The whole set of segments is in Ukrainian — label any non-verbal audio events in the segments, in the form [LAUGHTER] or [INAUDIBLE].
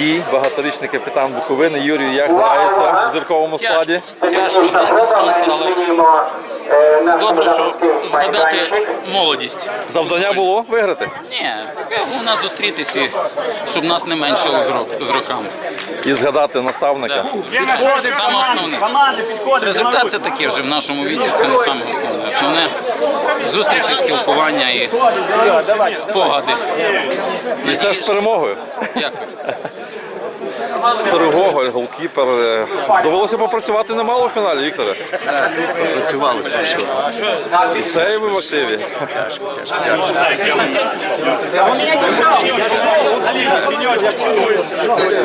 Сергій, багаторічний капітан Буковини. Юрій, як грається в зірковому складі? Тяжко але добре, що згадати молодість. Завдання було виграти. Ні, таке головне зустрітися, щоб нас не меншило з, роками. І згадати наставника. Це саме основне. Результат це такий вже в нашому віці, це не саме основне. Основне зустрічі, спілкування і спогади. І все ж з перемогою. Дякую. Віктор Гоголь, голкіпер. Е, Довелося попрацювати немало в фіналі, Вікторе. Працювали тяжко. І сейви в активі.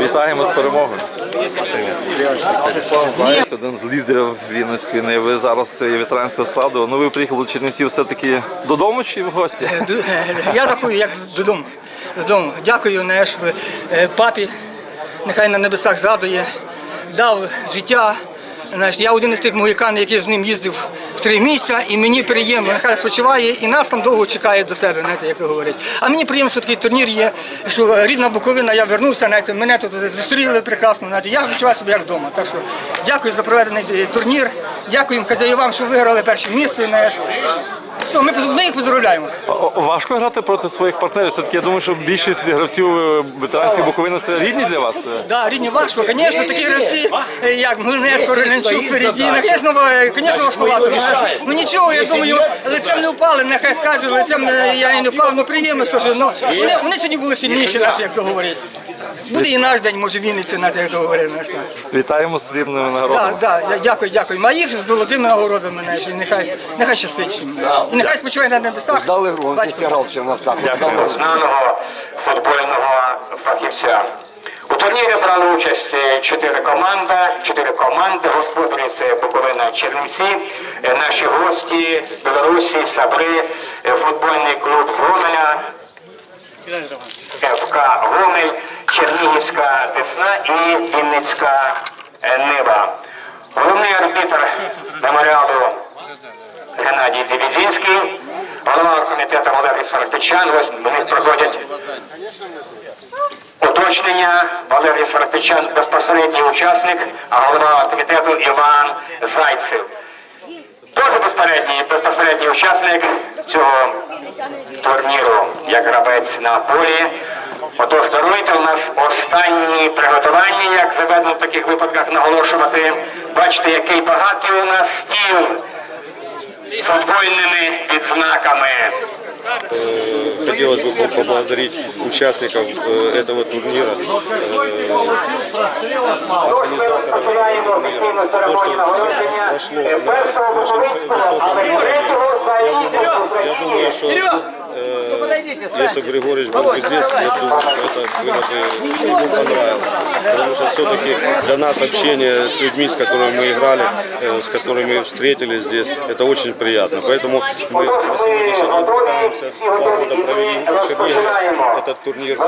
Вітаємо з перемогою. Знаєш, один з лідерів Вінницької Ниви зараз є ветеранського складу. Ну ви приїхали до Чернівців все-таки додому чи в гості? Я рахую, як додому. додому. Дякую знаєш, е, папі, нехай на небесах згадує, дав життя. Знаєш, я один із тих музикантів, який з ним їздив в три місця, і мені приємно, нехай спочиває, і нас там довго чекає до себе, знаєте, як то говорять. А мені приємно, що такий турнір є, що рідна Буковина, я вернувся, знаєте, мене тут зустріли прекрасно. Знаєте, я відчуваю себе як вдома. Так що дякую за проведений е, турнір, дякую хазяївам, що виграли перше місце. Знаєш. Все, ми, ми їх поздравляємо. Важко грати проти своїх партнерів. Все-таки я думаю, що більшість гравців е, ветеранської Буковини це рідні для вас. Е, Да, рідні важко, звісно, такі гравці, е, як Млинецько, Реленчук, впереді, ну, звісно, звісно, важкувато. Ну нічого, я думаю, лицем не впали, нехай скажуть, лицем я і не впав, ну приємно, що ж, ну, вони, вони сьогодні були сильніші, наші, як то говорять. Буде і наш день, може, Вінниці, знаєте, як то говорять. знаєш, так. Вітаємо з срібними нагородами. Так, так, дякую, дякую. А їх з золотими нагородами, знаєш, нехай, нехай щастить. всім. І нехай спочиває на небесах. Здали гру, він зіграв ще на всяку. знаного футбольного фахівця. У турнірі брали участь е, чотири команди, чотири команди, господарі це Буковина Чернівці, е, наші гості, Білорусі, Сабри, е, футбольний клуб Гомеля, ФК Гомель, Чернігівська Десна і Вінницька е, Нива. Головний арбітр меморіалу Геннадій Дивізінський, голова комітету Валерій Сарпичан. Ось в них проходять уточнення. Валерій Сарпичан безпосередній учасник, а голова комітету Іван Зайцев. Теж безпосередній, безпосередній учасник цього турніру, як гравець на полі. Отож, даруйте, у нас останні приготування, як заведено в таких випадках наголошувати. Бачите, який багатий у нас стіл футбольними відзнаками. Хотелось бы по- поблагодарить участников э, этого турнира, э, организаторов Починаємо офіційну церемонію нагородження пошло е, на першого очень Буковинського, высоком але й уровне. третього Я думаю, заїзду я думаю, что э, если бы Григорьевич был бы здесь, я думаю, что это было бы ему понравилось. Потому что все-таки для нас общение с людьми, с которыми мы играли, э, с которыми встретились здесь, это очень приятно. Поэтому мы на сегодняшний день пытаемся два года провели в Чернигове этот турнир.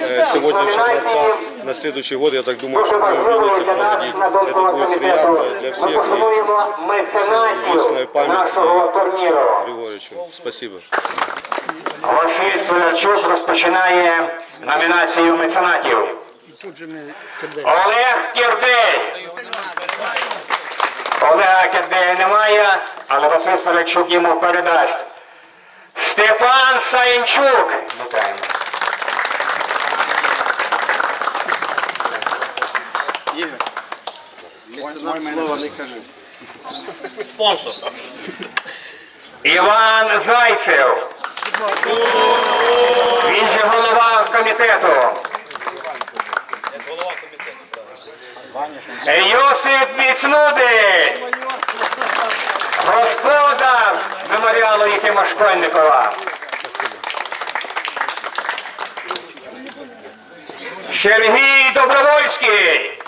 Э, Сегодня в Черновцах. На следующий год, я так думаю, что будем в Виннице проводить. Это будет приятно для всех. И Пропонуємо меценатів нашого турніру. Григорьевичу, спасибо. Василь Столярчук розпочинає номінацію меценатів. Олег Кірдей. Олега Кірдея немає, але Василь Столярчук йому передасть. Степан Саєнчук. Вітаємо. Іван Зайцев. Він же голова комітету. Йосип Міцнудий. Господар меморіалу Єхима Школьникова. Сергій Добровольський.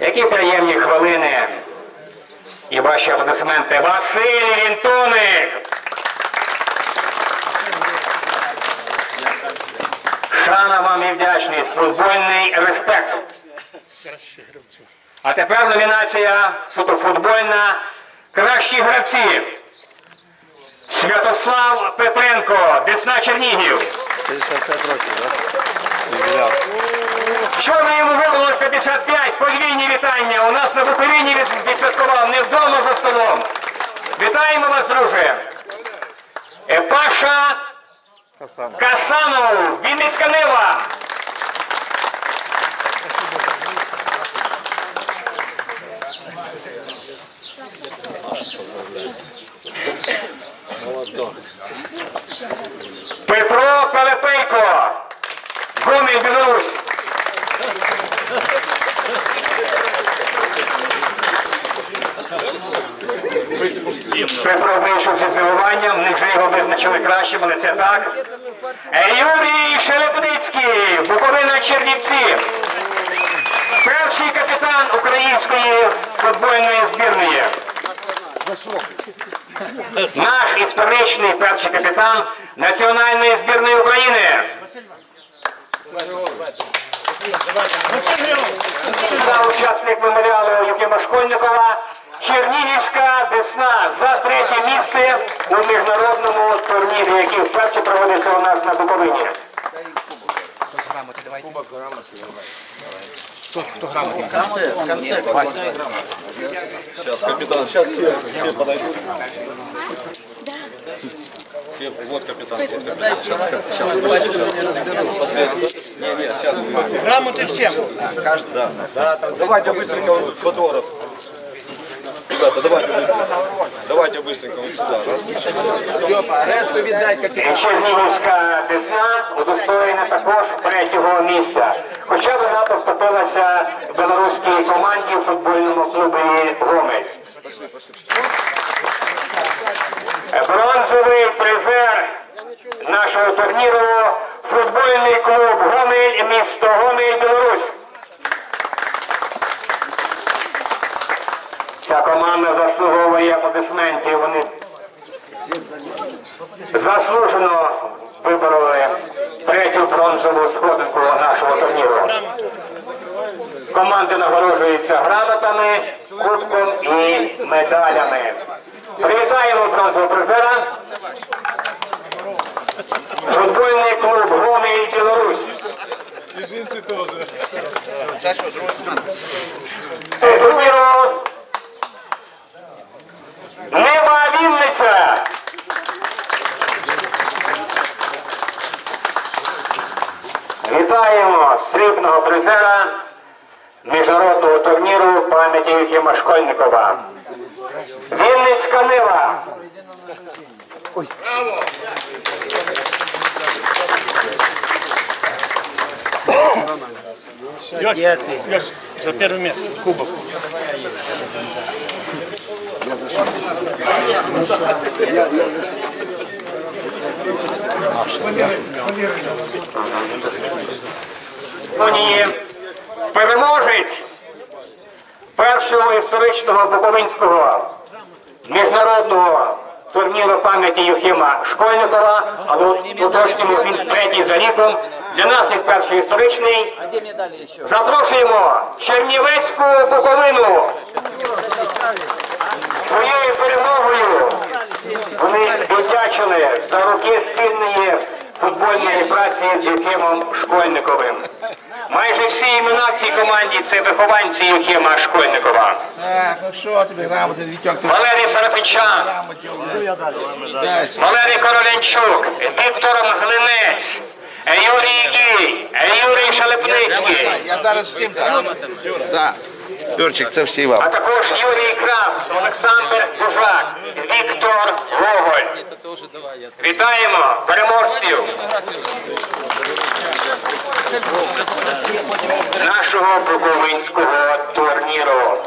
Які приємні хвилини і ваші аплодисменти. Василь Вінтоник. Шана вам і вдячність, футбольний респект. А тепер номінація суто футбольна. Кращі гравці. Святослав Петренко, Десна Чернігів. 55 років, так? Вчора йому виповнилось 55, подвійні вітання. У нас на Буковині від- відсвяткував, не вдома за столом. Вітаємо вас, друже. Е, Паша. Касанов, Вінницька Нива. Петро Пелепейко, Гомель, Білорусь. Петро вийшов зі здивуванням, не вже його визначили кращим, але це так. Е, Юрій Шелепницький, Буковина Чернівці. Перший капітан української футбольної збірної. Наш історичний перший капітан національної збірної України. Учасник меморіалу Євгена Школьникова. Чернігівська Десна за третє місце у міжнародному турнірі, який вперше проводиться у нас на Буковині. Сейчас, капитан, сейчас все, все подойдут. Все, вот капитан, вот капитан. Сейчас, сейчас, подожди, сейчас. Последний. Не, не, сейчас. Грамоти всім. Да, да, давайте быстренько вот фотограф. Ребята, давайте быстренько. Давайте быстренько вот сюда. Раз. Чернігівська Десна удостоєна також третього місця. Хоча вона поступилася білоруській команді у футбольному клубі Гомель. Бронзовий призер нашого турніру футбольний клуб Гомель, місто Гомель, Білорусь. Ця команда заслуговує аплодисментів. Вони заслужено вибороли третю бронзову сходинку нашого турніру. Команди нагороджуються грамотами, кубком і медалями. Привітаємо бронзового призера. Футбольний клуб Гомель Білорусь. Турніру Нева Вінниця. Вітаємо срібного призера міжнародного турніру пам'яті Єхіма Школьникова. Вінницька Нива. За первое место. Кубок. Шановні, переможець першого історичного Буковинського міжнародного турніру пам'яті Юхима Школьникова, але уточнимо він третій за ліком. Для нас він перший історичний. Запрошуємо Чернівецьку Буковину. Своєю перемогою вони віддячили за роки спільної футбольної праці з Єхимом Школьниковим. Майже всі імена в цій команді це вихованці Єхима Школьникова. Ну Валерій. Дай. Валерій Короленчук, Віктор Мглинець, Юрій Гій, Юрій Шелепницький, Я зараз всім. Юрчик, це всі вам. а також Юрій Крафт, Олександр Бужак, Віктор Гоголь. Вітаємо переможців нашого Буковинського турніру.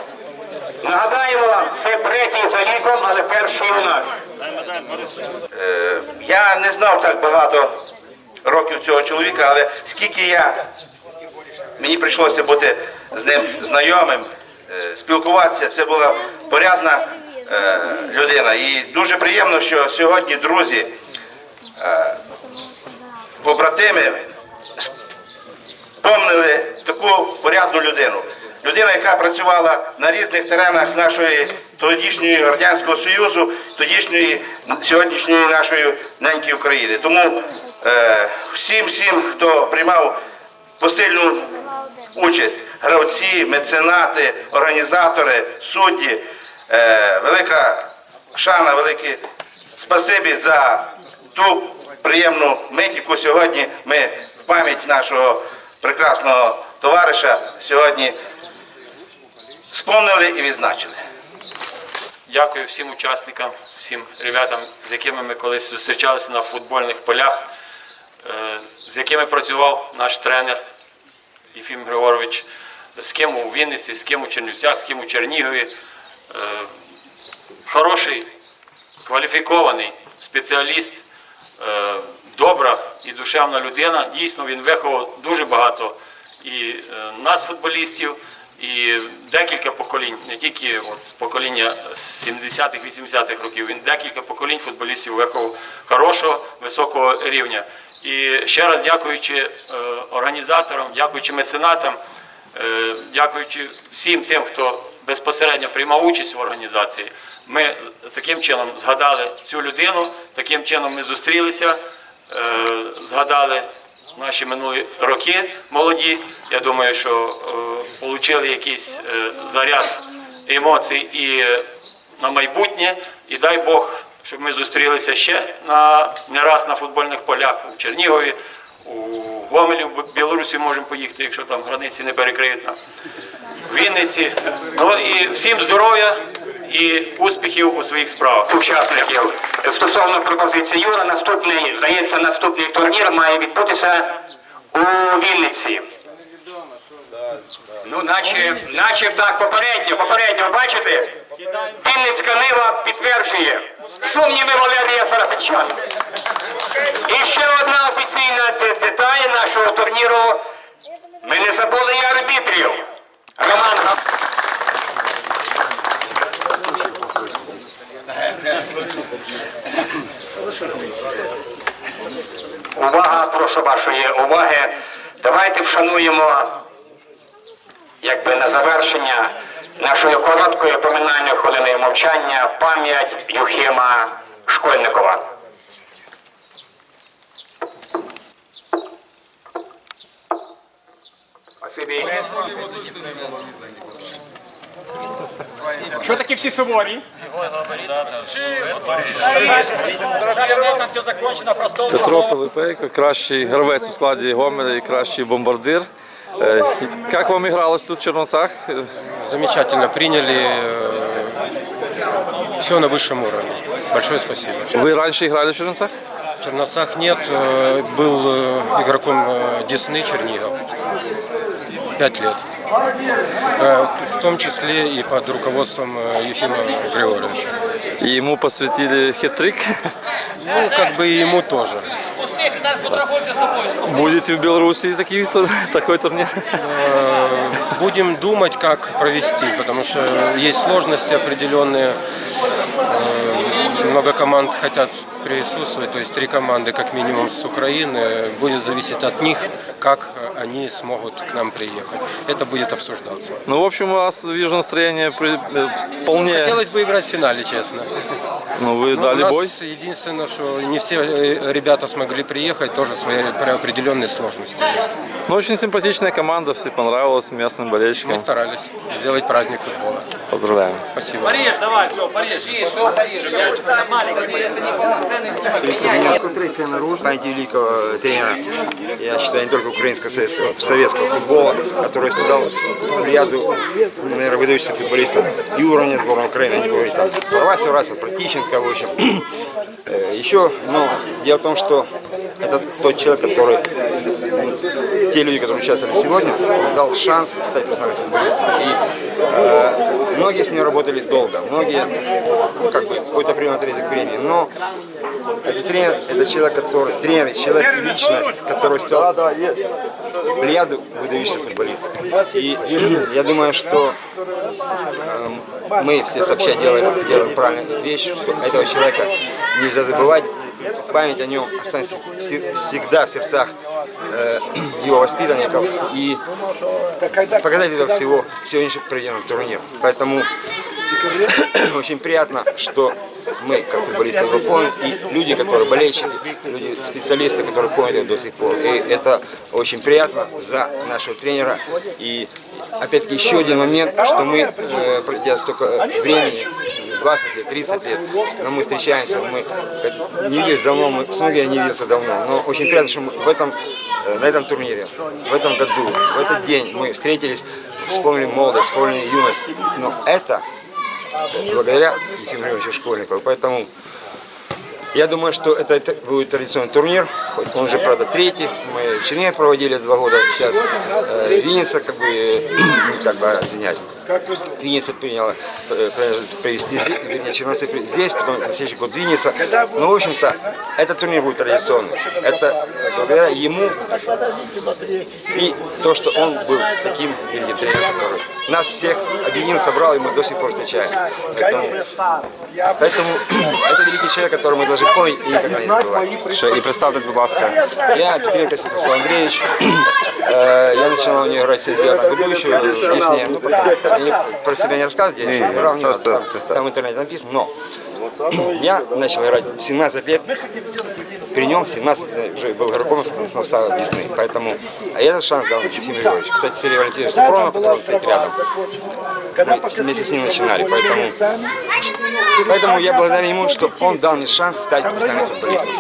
Нагадаємо вам, це третій за ліком, але перший у нас. Я не знав так багато років цього чоловіка, але скільки я мені прийшлося бути з ним знайомим, е, спілкуватися, це була порядна е, людина. І дуже приємно, що сьогодні друзі, е, побратими помнили таку порядну людину. Людина, яка працювала на різних теренах нашої тодішньої Радянського Союзу, тодішньої сьогоднішньої нашої неньки України. Тому всім, всім, хто приймав посильну участь, гравці, меценати, організатори, судді, е, велика шана, велике спасибі за ту приємну мить, яку сьогодні ми в пам'ять нашого прекрасного товариша сьогодні спомнили і відзначили. Дякую всім учасникам, всім ребятам, з якими ми колись зустрічалися на футбольних полях, е, з якими працював наш тренер Єфім Григорович, з ким у Вінниці, з ким у Чернівцях, з ким у Чернігові. Е, Хороший, кваліфікований спеціаліст, е, добра і душевна людина. Дійсно, він виховав дуже багато і е, нас, футболістів, і декілька поколінь, не тільки от покоління з 70-х, 80-х років, він декілька поколінь футболістів виховав хорошого, високого рівня. І ще раз дякуючи організаторам, дякуючи меценатам, дякуючи всім тим, хто безпосередньо приймав участь в організації, ми таким чином згадали цю людину, таким чином ми зустрілися, е, згадали наші минулі роки молоді. Я думаю, що е, отримали якийсь е, заряд емоцій і е, на майбутнє. І дай Бог, щоб ми зустрілися ще на, не раз на футбольних полях у Чернігові, у Гомелі, в Білорусі можемо поїхати, якщо там границі не перекриють нам. В Вінниці. Ну і всім здоров'я і успіхів у своїх справах. учасників. Стосовно пропозиції Юра, наступний, здається, наступний турнір має відбутися у Вінниці. Ну, наче, наче так, попередньо, попередньо, бачите? Вінницька нива підтверджує сумніви Валерія Сарафичана. І ще одна офіційна де- деталь нашого турніру. Ми не забули і арбітрів. Роман Увага, прошу вашої уваги. Давайте вшануємо, якби на завершення нашої короткої поминальної хвилини мовчання пам'ять Юхима Школьникова. Спасибі. Що такі всі суворі? Петро Пилипейко, кращий гравець у складі Гомеля і кращий бомбардир. Е, Як вам ігралось тут в Черновцах? Е, Замечательно приняли. Все на высшем уровне. Большое спасибо. Ви раніше грали в Черновцах? В Черновцах нет. э, Был э, игроком э, Десны Чернигов. Пять лет. Э, В том числе и под руководством э, Ефима Григорьевича. І йому посвятили хитрик. Ну, как бы и ему тоже. Будете в Білорусі такий, тур- такий турнір? Э, Будем думать, как провести, потому что есть сложности определенные. Много команд хотят присутствовать, то есть три команды как минимум с Украины. Будет зависеть от них, как они смогут к нам приехать. Это будет обсуждаться. Ну, в общем, у вас вижу настроение при- э, вполне. Хотелось бы играть в финале, честно. Ну, ви Ну, дали у нас бой. единственное, что не все э, ребята смогли приехать, тоже свои определенные сложности есть. Ну, очень симпатичная команда, все понравилось местным болельщикам. Мы старались сделать праздник футбола. Поздравляем. Спасибо. Памяти великого тренера, я считаю, не только украинского, советского, советского футбола, который стал ряду, наверное, выдающихся футболистов и уровня сборной Украины, не говорить там, Варвасов, Расов, Протищенко, в общем. Э, Еще, ну, дело в том, что это тот человек, который, те люди, которые участвовали сегодня, дал шанс стать профессиональным футболистом. И э, многие с ним работали долго, многие, ну, как бы, какой-то определенный отрезок времени, но это тренер, это человек, который тренер, человек личность, который стал плеяду выдающихся футболистов. И я думаю, что эм, мы все сообща делаем, делаем правильную вещь, что этого человека нельзя забывать, память о нем останется се- всегда в сердцах э, его воспитанников и показать это всего сегодняшнего проведенного турнира. Поэтому [COUGHS] очень приятно, что мы, как футболисты, помним, и люди, которые болельщики, люди, специалисты, которые помнят его до сих пор. И это очень приятно за нашего тренера. И опять-таки еще один момент, что мы, э, пройдя столько времени, 20 лет, 30 лет, но мы встречаемся, мы не виделись давно, мы с многими не виделся давно, но очень приятно, что мы в этом, э, на этом турнире, в этом году, в этот день мы встретились, вспомнили молодость, вспомнили юность, но это благодаря Ефиму Григорьевичу Школьникову, поэтому я думаю, что это будет традиционный турнир, хоть он уже, правда, третий, мы в Черне проводили два года, сейчас э, Винница, как бы, [CLEARS THROAT] как бы, извиняюсь, Винница приняла э, провести здесь, вернее, при- здесь, потом на следующий год Винница. Ну, в общем-то, этот турнир будет традиционный. Это благодаря ему и то, что он был таким великим тренером, который нас всех объединил, собрал, и мы до сих пор встречаемся. Поэтому, поэтому [CLEARS THROAT] это великий человек, которого мы должны помнить и никогда не забывать. Ще і представтесь, будь ласка. Я Петренко Святослав Андреевич. Я начинал у нее играть в 79 году еще, если ну, я не, про себя не рассказывать, я не играл, не просто там, в интернете написано, но я начал играть в 17 лет, при нем в 17 лет уже был игроком с состава Десны, поэтому, а этот шанс дал Ефим Григорьевич. Кстати, Сергей Валентинович Сапронов, который стоит рядом, мы вместе с ним начинали, поэтому, поэтому я благодарен ему, что он дал мне шанс стать профессиональным футболистом.